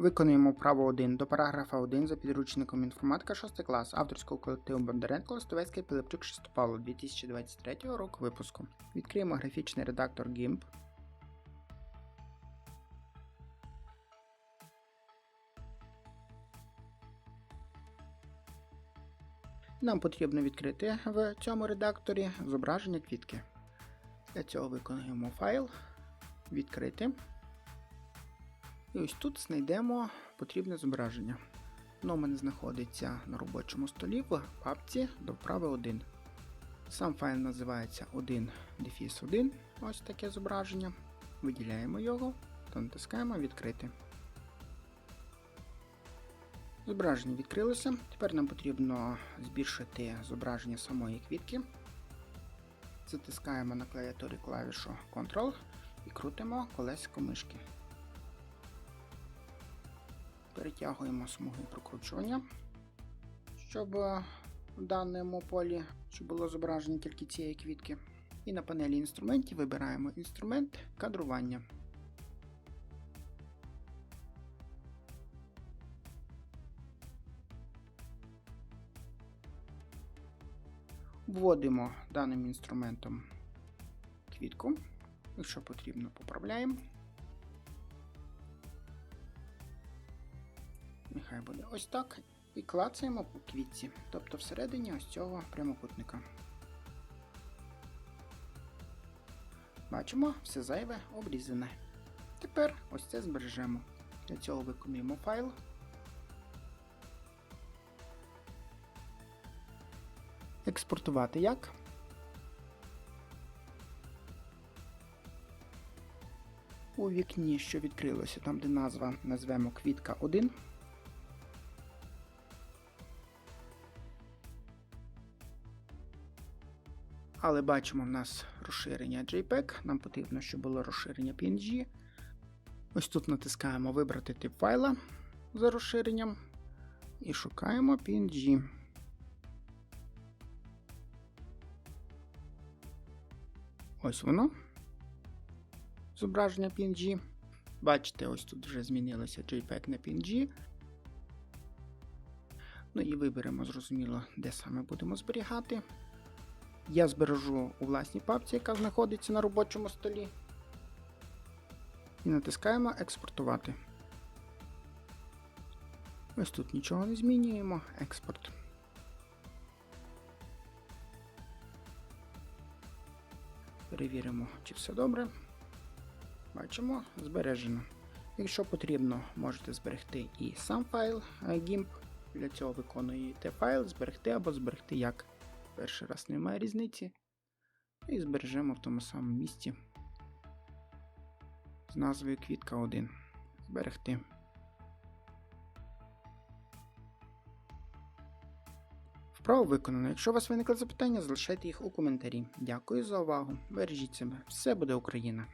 Виконуємо право 1 до параграфа 1 за підручником інформатика 6 клас авторського колективу Бондаренко Листовецький Пилипчук Шестопало 2023 року випуску. Відкриємо графічний редактор GIMP. Нам потрібно відкрити в цьому редакторі зображення квітки. Для цього виконуємо файл, відкрити. І ось тут знайдемо потрібне зображення. Воно у мене знаходиться на робочому столі в папці до вправи 1. Сам файл називається 1 дефіс 1. Ось таке зображення. Виділяємо його та натискаємо відкрити. Зображення відкрилося. Тепер нам потрібно збільшити зображення самої квітки. Затискаємо на клавіатурі клавішу Ctrl і крутимо колесико мишки. Перетягуємо смуги прокручування, щоб в даному полі щоб було зображення тільки цієї квітки. І на панелі інструментів вибираємо інструмент кадрування. Вводимо даним інструментом квітку. Якщо потрібно, поправляємо. Нехай буде ось так. І клацаємо по квітці, тобто всередині ось цього прямокутника. Бачимо, все зайве обрізане. Тепер ось це збережемо. Для цього виконуємо файл. Експортувати як? У вікні, що відкрилося, там де назва назвемо квітка 1. Але бачимо в нас розширення JPEG, нам потрібно, щоб було розширення PNG. Ось тут натискаємо Вибрати тип файла за розширенням і шукаємо PNG. Ось воно. Зображення PNG. Бачите, ось тут вже змінилося JPEG на PNG. Ну і виберемо, зрозуміло, де саме будемо зберігати. Я збережу у власній папці, яка знаходиться на робочому столі. І натискаємо Експортувати. Ось тут нічого не змінюємо. Експорт. Перевіримо, чи все добре. Бачимо, збережено. Якщо потрібно, можете зберегти і сам файл е, GIMP. Для цього виконуєте файл, зберегти або зберегти як. Перший раз немає різниці. І збережемо в тому самому місці з назвою квітка 1. Зберегти. Вправо виконано. Якщо у вас виникли запитання, залишайте їх у коментарі. Дякую за увагу. Бережіть себе. Все буде Україна!